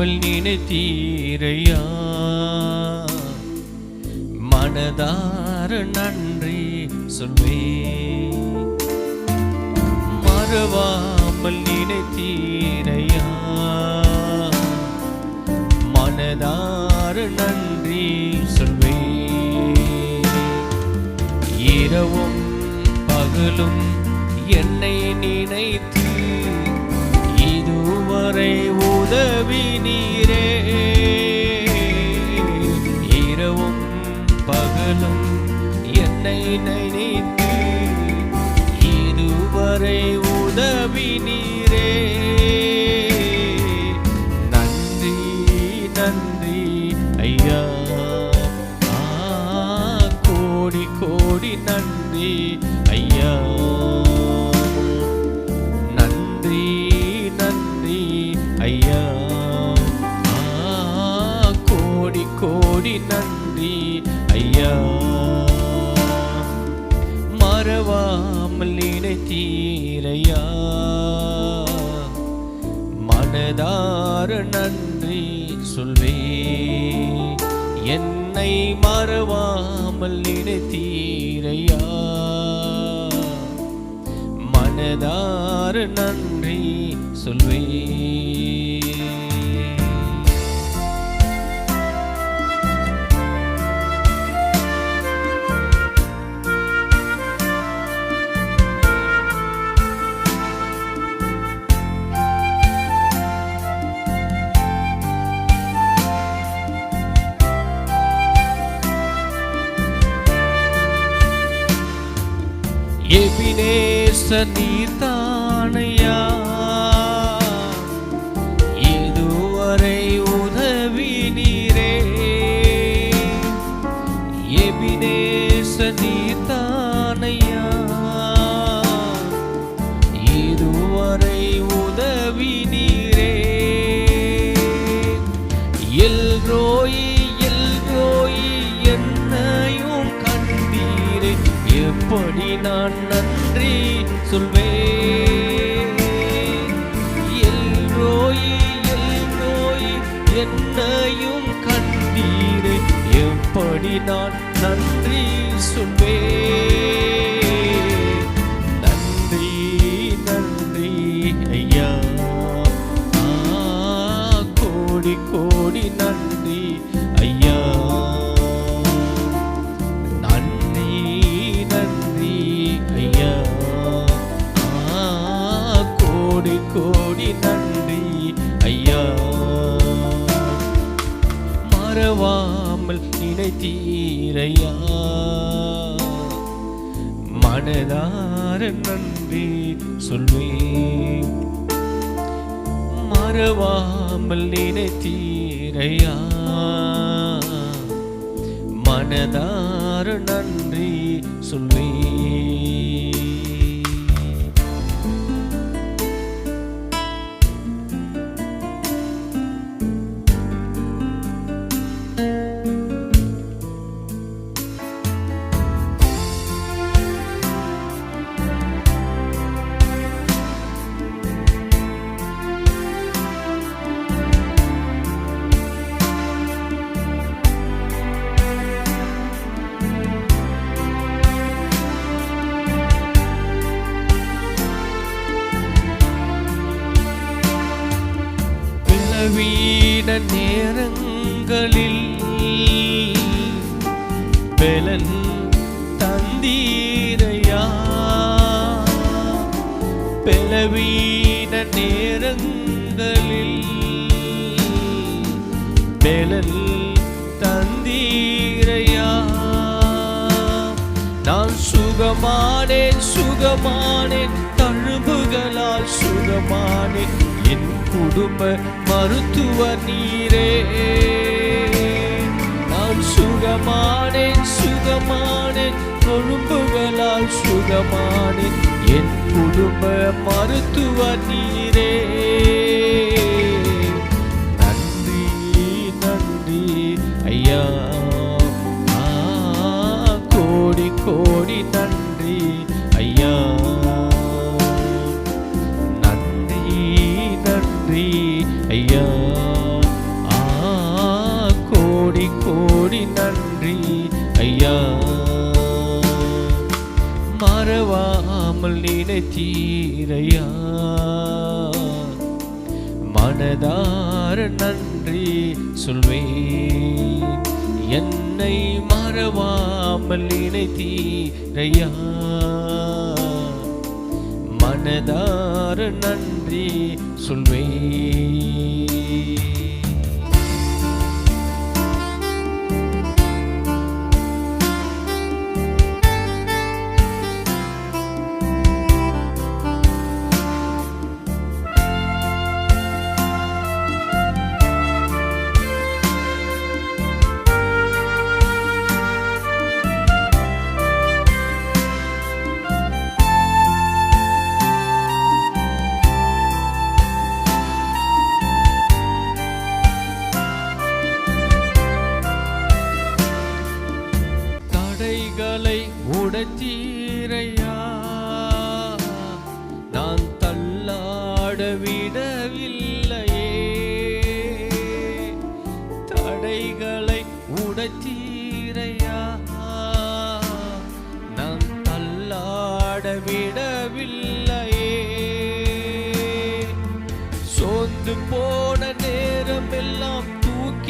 மறவாமல் நினைத்தீரையா? மனதார நன்றி சொல்வே. மறவாமல் நினைத்தீரையா? மனதார நன்றி சொல்வே. இரவும் பகலும் என்னை நினைத்து இதுவரை உதவி நீரே இரவும் பகலும் என்னை கோடி நன்றி ஐயா. மறவாமல் நினைத்தீரையா. மனதார நன்றி சொல்வே. என்னை மறவாமல் நினைத்தீரையா. மனதார நன்றி சொல்வே. எபினேச நீ தானையா நான் நன்றி சொல்வேன். எல்ரோயி எல்ரோயி என்னையும் கண்டீரே எப்படி நான் நன்றி சொல்வேன்? நன்றி நன்றி ஐயா. கோடி கோடி நன்றி. மாறவாமல் நினைத்தீரையா மனதார நன்றி சொல்வேன். மறவாமல் நினைத்தீரையா? மனதார நன்றி சொல்வேன். பலவீன நேரங்களில் பெலன் தந்தீரையா? பெலவீன நேரங்களில் பெலன் தந்தீரையா? நான் சுகமானேன் சுகமானேன் தழும்புகளால் சுகமானேன். என் குடும்ப மருத்துவ நீரே. நான் சுகமானேன் சுகமானேன் கொழும்புகளால் சுகமானேன். என் குடும்ப மருத்துவ நீரே. நன்றி நன்றி ஐயா. கோடி கோடி நன்றி. நன்றி ஐயா. மறவாமல் நினைத்தீரையா மனதார நன்றி சொல்வேன். என்னை மறவாமல் நினைத்தீரையா மனதார நன்றி சொல்வேன்.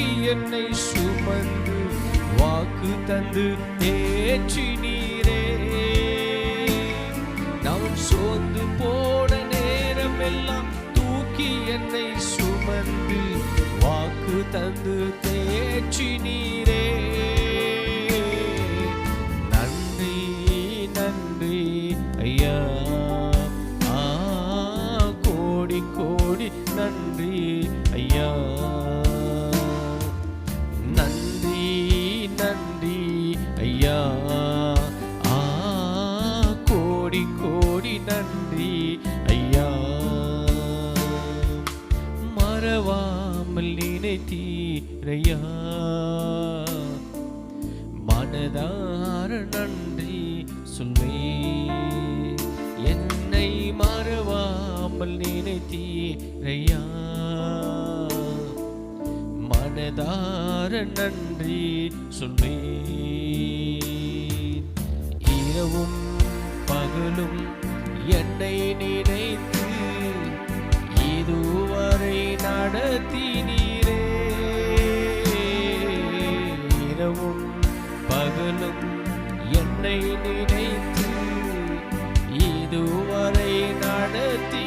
தூக்கி என்னை சுமந்து வாக்கு தந்து ஏற்றி நீரே. நான் சோர்ந்து போன நேரம் எல்லாம் தூக்கி என்னை சுமந்து வாக்கு தந்து தேற்றினீரே நீரே. மறவாமல் நினைத்தீரையா மனதார நன்றி சொல்வே. என்னை மறவாமல் நினைத்தீரையா மனதார நன்றி சொல்வே. இரவும் பகலும் என்னை நினைத்து இதுவரை நடத்தின இரவும் பகலும் என்னை நினைத்து இதுவரை நடத்தி